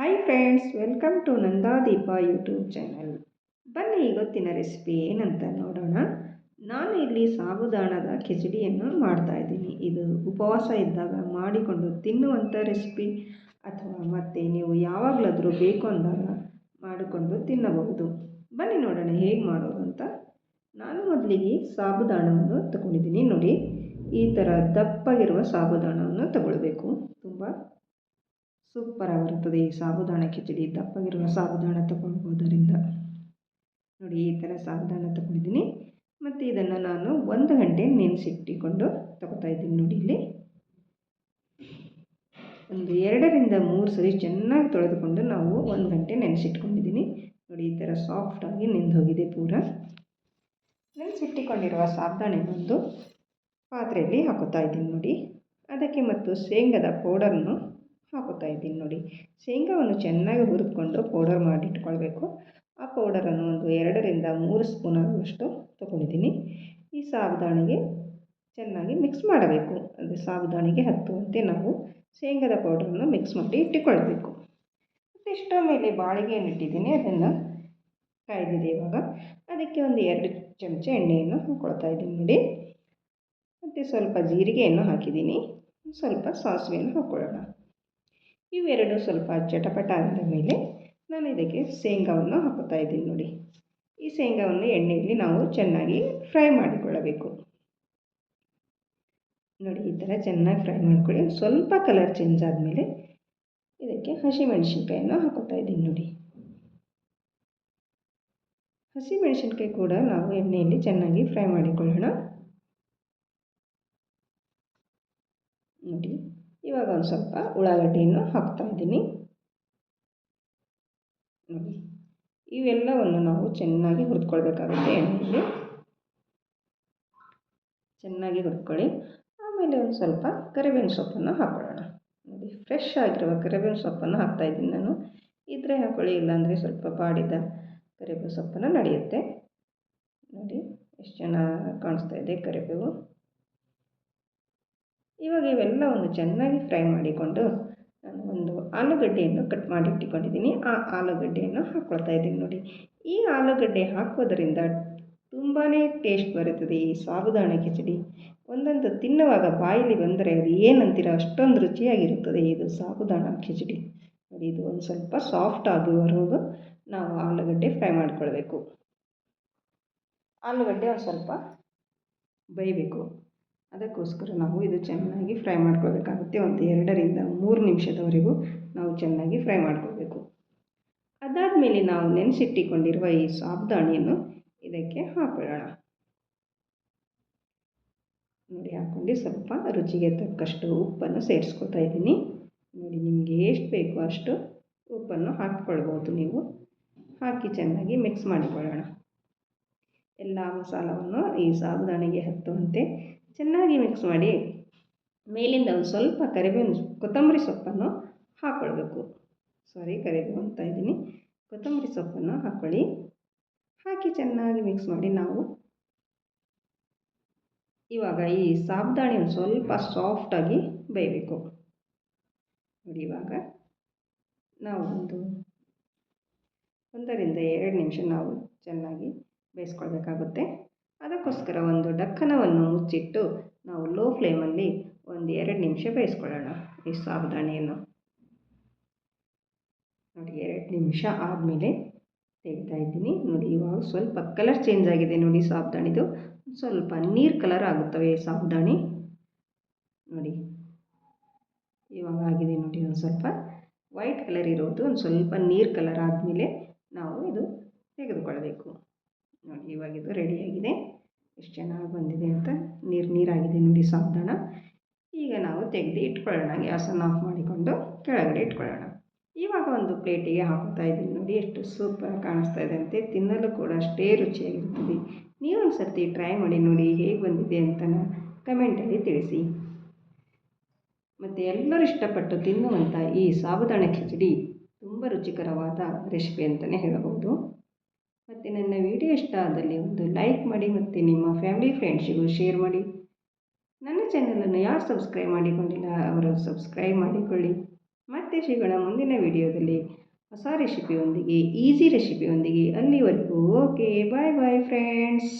Hi friends welcome to Nandadeepa YouTube channel ಬನ್ನಿ ಇವತ್ತಿನ recipe ಏನಂತ ನೋಡೋಣ. ನಾನು ಇಲ್ಲಿ ಸಾಬುದಾಣದ ಖಿಚಡಿಯನ್ನು ಮಾಡ್ತಾ ಇದ್ದೀನಿ. ಇದು ಉಪವಾಸ ಇದ್ದಾಗ ಮಾಡಿಕೊಂಡು ತಿನ್ನುವಂಥ ರೆಸಿಪಿ ಅಥವಾ ಮತ್ತೆ ನೀವು ಯಾವಾಗಲಾದರೂ ಬೇಕು ಅಂದಾಗ ಮಾಡಿಕೊಂಡು ತಿನ್ನಬಹುದು. ಬನ್ನಿ ನೋಡೋಣ ಹೇಗೆ ಮಾಡೋದು ಅಂತ. ನಾನು ಮೊದಲಿಗೆ ಸಾಬುದಾಣವನ್ನು ತಗೊಂಡಿದ್ದೀನಿ. ನೋಡಿ, ಈ ಥರ ದಪ್ಪಗಿರುವ ಸಾಬುದಾಣವನ್ನು ತಗೊಳ್ಬೇಕು. ತುಂಬ ಸೂಪರ್ ಆಗಿರುತ್ತದೆ. ಈ ಸಾಬುದಾಣ ಕಿಚಡಿ ದಪ್ಪಗಿರುವ ಸಾಬುದಾಣ ತಗೊಳ್ಬೋದರಿಂದ ನೋಡಿ, ಈ ಥರ ಸಾಬುದಾಣ ತಗೊಂಡಿದ್ದೀನಿ. ಮತ್ತು ಇದನ್ನು ನಾನು ಒಂದು ಗಂಟೆ ನೆನೆಸಿಟ್ಟಿಕೊಂಡು ತಗೋತಾ ಇದ್ದೀನಿ ನೋಡಿ ಇಲ್ಲಿ. ಒಂದು ಎರಡರಿಂದ ಮೂರು ಸರಿ ಚೆನ್ನಾಗಿ ತೊಳೆದುಕೊಂಡು ನಾವು ಒಂದು ಗಂಟೆ ನೆನೆಸಿಟ್ಕೊಂಡಿದ್ದೀನಿ. ನೋಡಿ, ಈ ಥರ ಸಾಫ್ಟಾಗಿ ನೆಂದು ಹೋಗಿದೆ ಪೂರ. ನೆನೆಸಿಟ್ಟಿಕೊಂಡಿರುವ ಸಾಬುದಾಣೆ ಒಂದು ಪಾತ್ರೆಯಲ್ಲಿ ಹಾಕೋತಾ ಇದ್ದೀನಿ ನೋಡಿ. ಅದಕ್ಕೆ ಮತ್ತು ಶೇಂಗದ ಪೌಡರನ್ನು ಹಾಕೋತಾ ಇದ್ದೀನಿ ನೋಡಿ. ಶೇಂಗಾವನ್ನು ಚೆನ್ನಾಗಿ ಹುರಿದುಕೊಂಡು ಪೌಡರ್ ಮಾಡಿಟ್ಕೊಳ್ಬೇಕು ಆ ಪೌಡರನ್ನು ಒಂದು ಎರಡರಿಂದ ಮೂರು ಸ್ಪೂನ್ ಆಗುವಷ್ಟು ತೊಗೊಂಡಿದ್ದೀನಿ. ಈ ಸಾಬುದಾಣಿಗೆ ಚೆನ್ನಾಗಿ ಮಿಕ್ಸ್ ಮಾಡಬೇಕು. ಅಂದರೆ ಸಾಬುದಾಣಿಗೆ ಹತ್ತುವಂತೆ ನಾವು ಶೇಂಗದ ಪೌಡರನ್ನು ಮಿಕ್ಸ್ ಮಾಡಿ ಇಟ್ಟುಕೊಳ್ಬೇಕು. ಮತ್ತು ಇಷ್ಟರ ಮೇಲೆ ಬಾಳಿಗೆಯನ್ನು ಇಟ್ಟಿದ್ದೀನಿ. ಅದನ್ನು ಕಾಯ್ದಿದೆ ಇವಾಗ. ಅದಕ್ಕೆ ಒಂದು ಎರಡು ಚಮಚ ಎಣ್ಣೆಯನ್ನು ಹಾಕ್ಕೊಳ್ತಾ ಇದ್ದೀನಿ ನೋಡಿ. ಮತ್ತು ಸ್ವಲ್ಪ ಜೀರಿಗೆಯನ್ನು ಹಾಕಿದ್ದೀನಿ. ಸ್ವಲ್ಪ ಸಾಸಿವೆಯನ್ನು ಹಾಕ್ಕೊಳ್ಳೋಣ ಇವೆರಡು ಸ್ವಲ್ಪ ಚಟಪಟ ಆದ ಮೇಲೆ ನಾನು ಇದಕ್ಕೆ ಶೇಂಗಾವನ್ನು ಹಾಕುತ್ತಾ ಇದ್ದೀನಿ ನೋಡಿ. ಈ ಶೇಂಗಾವನ್ನು ಎಣ್ಣೆಯಲ್ಲಿ ನಾವು ಚೆನ್ನಾಗಿ ಫ್ರೈ ಮಾಡಿಕೊಳ್ಳಬೇಕು. ನೋಡಿ, ಈ ಥರ ಚೆನ್ನಾಗಿ ಫ್ರೈ ಮಾಡ್ಕೊಳ್ಳಿ. ಸ್ವಲ್ಪ ಕಲರ್ ಚೇಂಜ್ ಆದಮೇಲೆ ಇದಕ್ಕೆ ಹಸಿಮೆಣಸಿನ್ಕಾಯನ್ನು ಹಾಕುತ್ತಾ ಇದ್ದೀನಿ ನೋಡಿ. ಹಸಿಮೆಣಸಿನ್ಕಾಯಿ ಕೂಡ ನಾವು ಎಣ್ಣೆಯಲ್ಲಿ ಚೆನ್ನಾಗಿ ಫ್ರೈ ಮಾಡಿಕೊಳ್ಳೋಣ. ನೋಡಿ ಇವಾಗ ಒಂದು ಸ್ವಲ್ಪ ಉಳ್ಳಾಗಡ್ಡಿಯನ್ನು ಹಾಕ್ತಾ ಇದ್ದೀನಿ. ನೋಡಿ, ಇವೆಲ್ಲವನ್ನು ನಾವು ಚೆನ್ನಾಗಿ ಹುರಿದ್ಕೊಳ್ಬೇಕಾಗುತ್ತೆ ಎಣ್ಣೆಯಲ್ಲಿ. ಚೆನ್ನಾಗಿ ಹುರ್ಕೊಳ್ಳಿ ಆಮೇಲೆ ಒಂದು ಸ್ವಲ್ಪ ಕರಿಬೇವಿನ ಸೊಪ್ಪನ್ನು ಹಾಕ್ಕೊಳ್ಳೋಣ ನೋಡಿ ಫ್ರೆಶ್ ಆಗಿರುವ ಕರಿಬೇವಿನ ಸೊಪ್ಪನ್ನು ಹಾಕ್ತಾಯಿದ್ದೀನಿ ನಾನು. ಇದ್ರೆ ಹಾಕೊಳ್ಳಿ, ಇಲ್ಲಾಂದರೆ ಸ್ವಲ್ಪ ಬಾಡಿದ ಕರಿಬೇವು ಸೊಪ್ಪನ್ನು ನಡೆಯುತ್ತೆ. ನೋಡಿ, ಎಷ್ಟು ಚೆನ್ನಾಗಿ ಕಾಣಿಸ್ತಾ ಇದೆ ಕರಿಬೇವು. ಇವಾಗ ಇವೆಲ್ಲವನ್ನು ಚೆನ್ನಾಗಿ ಫ್ರೈ ಮಾಡಿಕೊಂಡು ನಾನು ಒಂದು ಆಲೂಗಡ್ಡೆಯನ್ನು ಕಟ್ ಮಾಡಿ ಇಟ್ಟುಕೊಂಡಿದ್ದೀನಿ ಆ ಆಲೂಗಡ್ಡೆಯನ್ನು ಹಾಕ್ಕೊಳ್ತಾ ಇದ್ದೀನಿ ನೋಡಿ. ಈ ಆಲೂಗಡ್ಡೆ ಹಾಕೋದರಿಂದ ತುಂಬಾ ಟೇಸ್ಟ್ ಬರುತ್ತದೆ ಈ ಸಾಬುದಾಣ ಖಿಚಡಿ ಒಂದೊಂದು ತಿನ್ನುವಾಗ ಬಾಯಲ್ಲಿ ಬಂದರೆ ಅದು ಏನಂತೀರ ಅಷ್ಟೊಂದು ರುಚಿಯಾಗಿರುತ್ತದೆ ಇದು ಸಾಬುದಾಣ ಖಿಚಡಿ ನೋಡಿ, ಇದು ಒಂದು ಸ್ವಲ್ಪ ಸಾಫ್ಟ್ ಆಗುವವರೆಗೂ ನಾವು ಆಲೂಗಡ್ಡೆ ಫ್ರೈ ಮಾಡಿಕೊಳ್ಬೇಕು. ಆಲೂಗಡ್ಡೆ ಒಂದು ಸ್ವಲ್ಪ ಬೇಯಬೇಕು. ಅದಕ್ಕೋಸ್ಕರ ನಾವು ಇದು ಚೆನ್ನಾಗಿ ಫ್ರೈ ಮಾಡ್ಕೋಬೇಕಾಗುತ್ತೆ ಒಂದು ಎರಡರಿಂದ ಮೂರು ನಿಮಿಷದವರೆಗೂ ನಾವು ಚೆನ್ನಾಗಿ ಫ್ರೈ ಮಾಡ್ಕೋಬೇಕು ಅದಾದಮೇಲೆ ನಾವು ನೆನೆಸಿಟ್ಟಿಕೊಂಡಿರುವ ಈ ಸಾಬ್ದಾಣಿಯನ್ನು ಇದಕ್ಕೆ ಹಾಕೊಳ್ಳೋಣ. ನೋಡಿ, ಹಾಕ್ಕೊಂಡು ಸ್ವಲ್ಪ ರುಚಿಗೆ ತಕ್ಕಷ್ಟು ಉಪ್ಪನ್ನು ಸೇರಿಸ್ಕೊತಾ ಇದ್ದೀನಿ. ನೋಡಿ, ನಿಮಗೆ ಎಷ್ಟು ಬೇಕೋ ಅಷ್ಟು ಉಪ್ಪನ್ನು ಹಾಕ್ಕೊಳ್ಬೋದು ನೀವು. ಹಾಕಿ ಚೆನ್ನಾಗಿ ಮಿಕ್ಸ್ ಮಾಡಿಕೊಳ್ಳೋಣ. ಎಲ್ಲ ಮಸಾಲವನ್ನು ಈ ಸಾಬುದಾಣಿಗೆ ಹತ್ತುವಂತೆ ಚೆನ್ನಾಗಿ ಮಿಕ್ಸ್ ಮಾಡಿ ಮೇಲಿಂದ ಒಂದು ಸ್ವಲ್ಪ ಕರಿಬೇವಿನ ಕೊತ್ತಂಬರಿ ಸೊಪ್ಪನ್ನು ಹಾಕ್ಕೊಳ್ಬೇಕು ಸಾರಿ ಕರಿಬೇವು ಅಂತ ಇದ್ದೀನಿ. ಕೊತ್ತಂಬರಿ ಸೊಪ್ಪನ್ನು ಹಾಕ್ಕೊಳ್ಳಿ ಹಾಕಿ ಚೆನ್ನಾಗಿ ಮಿಕ್ಸ್ ಮಾಡಿ ನಾವು ಇವಾಗ ಈ ಸಾಬುದಾಣಿ ಒಂದು ಸ್ವಲ್ಪ ಸಾಫ್ಟಾಗಿ ಬೇಯಬೇಕು. ನೋಡಿ ಇವಾಗ ನಾವು ಒಂದು ಒಂದರಿಂದ ಎರಡು ನಿಮಿಷ ನಾವು ಚೆನ್ನಾಗಿ ಬೇಯಿಸ್ಕೊಳ್ಬೇಕಾಗುತ್ತೆ. ಅದಕ್ಕೋಸ್ಕರ ಒಂದು ಡಕ್ಕನವನ್ನು ಮುಚ್ಚಿಟ್ಟು ನಾವು ಲೋ ಫ್ಲೇಮಲ್ಲಿ ಒಂದು ಎರಡು ನಿಮಿಷ ಬೇಯಿಸ್ಕೊಳ್ಳೋಣ ಈ ಸಾಬುದಾಣಿಯನ್ನು ನೋಡಿ, ಎರಡು ನಿಮಿಷ ಆದಮೇಲೆ ತೆಗಿತಾ ಇದ್ದೀನಿ. ನೋಡಿ, ಇವಾಗ ಸ್ವಲ್ಪ ಕಲರ್ ಚೇಂಜ್ ಆಗಿದೆ ನೋಡಿ ಸಾಬುದಾಣಿದು ಸ್ವಲ್ಪ ನೀರು ಕಲರ್ ಆಗುತ್ತವೆ ಸಾಬುದಾಣಿ ನೋಡಿ, ಇವಾಗ ಆಗಿದೆ ನೋಡಿ ಒಂದು ಸ್ವಲ್ಪ. ವೈಟ್ ಕಲರ್ ಇರೋದು, ಒಂದು ಸ್ವಲ್ಪ ನೀರು ಕಲರ್ ಆದಮೇಲೆ ನಾವು ಇದು ತೆಗೆದುಕೊಳ್ಬೇಕು. ನೋಡಿ ಇದು ರೆಡಿಯಾಗಿದೆ ಎಷ್ಟು ಚೆನ್ನಾಗಿ ಬಂದಿದೆ ಅಂತ ನೀರು, ನೀರಾಗಿದೆ ನೋಡಿ ಸಾಬುದಾಣ ಈಗ ನಾವು ತೆಗೆದು ಇಟ್ಕೊಳ್ಳೋಣ, ಗ್ಯಾಸನ್ನು ಆಫ್ ಮಾಡಿಕೊಂಡು ಕೆಳಗಡೆ ಇಟ್ಕೊಳ್ಳೋಣ. ಇವಾಗ ಒಂದು ಪ್ಲೇಟಿಗೆ ಹಾಕ್ತಾ ಇದ್ದೀನಿ ನೋಡಿ, ಎಷ್ಟು ಸೂಪರ್ ಕಾಣಿಸ್ತಾ ಇದೆ ಅಂತೆ. ತಿನ್ನಲು ಕೂಡ ಅಷ್ಟೇ ರುಚಿಯಾಗಿರ್ತದೆ ನೀವು ಒಂದು ಸರ್ತಿ ಟ್ರೈ ಮಾಡಿ ನೋಡಿ ಹೇಗೆ ಬಂದಿದೆ ಅಂತ ಕಮೆಂಟಲ್ಲಿ ತಿಳಿಸಿ. ಮತ್ತು ಎಲ್ಲರೂ ಇಷ್ಟಪಟ್ಟು ತಿನ್ನುವಂಥ ಈ ಸಾಬುದಾಣ ಖಿಚಡಿ ತುಂಬ ರುಚಿಕರವಾದ ರೆಸಿಪಿ ಅಂತಲೇ ಹೇಳಬಹುದು. ಮತ್ತು ನನ್ನ ವಿಡಿಯೋ ಇಷ್ಟ ಆದಲ್ಲಿ ಒಂದು ಲೈಕ್ ಮಾಡಿ ಮತ್ತು ನಿಮ್ಮ ಫ್ಯಾಮಿಲಿ ಫ್ರೆಂಡ್ಸಿಗೂ ಶೇರ್ ಮಾಡಿ. ನನ್ನ ಚಾನಲನ್ನು ಯಾರು ಸಬ್ಸ್ಕ್ರೈಬ್ ಮಾಡಿಕೊಂಡಿಲ್ಲ ಅವರು ಸಬ್ಸ್ಕ್ರೈಬ್ ಮಾಡಿಕೊಳ್ಳಿ. ಮತ್ತೆ ಶ್ರೀಗಳ ಮುಂದಿನ ವಿಡಿಯೋದಲ್ಲಿ. ಹೊಸ ರೆಸಿಪಿಯೊಂದಿಗೆ ಈಸಿ ರೆಸಿಪಿಯೊಂದಿಗೆ ಅಲ್ಲಿವರೆಗೂ. Okay bye bye friends